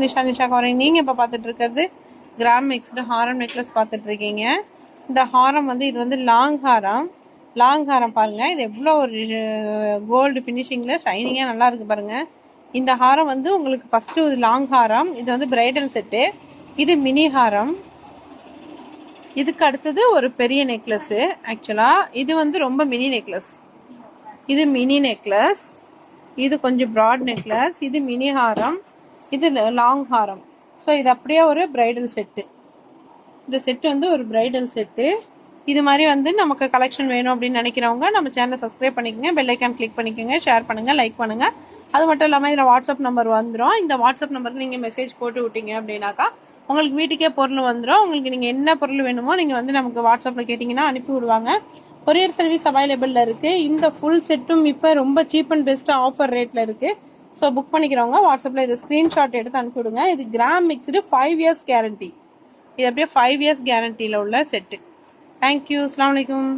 Nisha Nisha covering நீங்கள் இப்போ பார்த்துட்டு இருக்கிறது கிராம் மிக்ஸ்டு ஹாரம் நெக்லஸ் பார்த்துட்டு இருக்கீங்க. இந்த ஹாரம் வந்து இது வந்து லாங் ஹாரம். லாங் ஹாரம் பாருங்கள் இது எவ்வளோ ஒரு கோல்டு ஃபினிஷிங்கில் ஷைனிங்காக நல்லா இருக்குது பாருங்கள் இந்த ஹாரம் வந்து உங்களுக்கு ஃபஸ்ட்டு இது லாங் ஹாரம். இது வந்து பிரைடல் செட்டு இது மினி ஹாரம். இதுக்கு அடுத்தது ஒரு பெரிய நெக்லஸ்ஸு ஆக்சுவலாக இது வந்து ரொம்ப மினி நெக்லஸ் இது மினி நெக்லஸ் இது கொஞ்சம் ப்ராட் நெக்லஸ் இது மினி ஹாரம். இது லாங் ஹாரம் ஸோ இது அப்படியே ஒரு பிரைடல் செட்டு இந்த செட்டு வந்து ஒரு பிரைடல் செட்டு இது மாதிரி வந்து நமக்கு கலெக்ஷன் வேணும் அப்படின்னு நினைக்கிறவங்க நம்ம சேனலை சப்ஸ்கிரைப் பண்ணிக்கோங்க. பெல்லைக்கான் கிளிக் பண்ணிக்கோங்க. ஷேர் பண்ணுங்கள் லைக் பண்ணுங்கள் அது மட்டும் இல்லாமல் இதில் வாட்ஸ்அப் நம்பர் வந்துடும் இந்த வாட்ஸ்அப் நம்பருக்கு நீங்கள் மெசேஜ் போட்டு விட்டீங்க அப்படின்னாக்கா உங்களுக்கு வீட்டுக்கே பொருள் வந்துடும் உங்களுக்கு நீங்கள் என்ன பொருள் வேணுமோ நீங்கள் வந்து நமக்கு வாட்ஸ்அப்பில் கேட்டிங்கன்னா அனுப்பி விடுவாங்க. கொரியர் சர்வீஸ் அவைலபிளில் இருக்குது இந்த ஃபுல் செட்டும் இப்போ ரொம்ப சீப் அண்ட் பெஸ்ட்டாக ஆஃபர் ரேட்டில் இருக்குது ஸோ புக் பண்ணிக்கிறவங்க வாட்ஸ்அப்பில் இது ஸ்க்ரீன்ஷாட் எடுத்து அனுப்பிவிடுங்க. இது gram mixed five years guarantee இது அப்படியே ஃபைவ் இயர்ஸ் கேரண்டியில் உள்ள செட்டு தேங்க்யூ அஸ்லாம் வலைக்கம்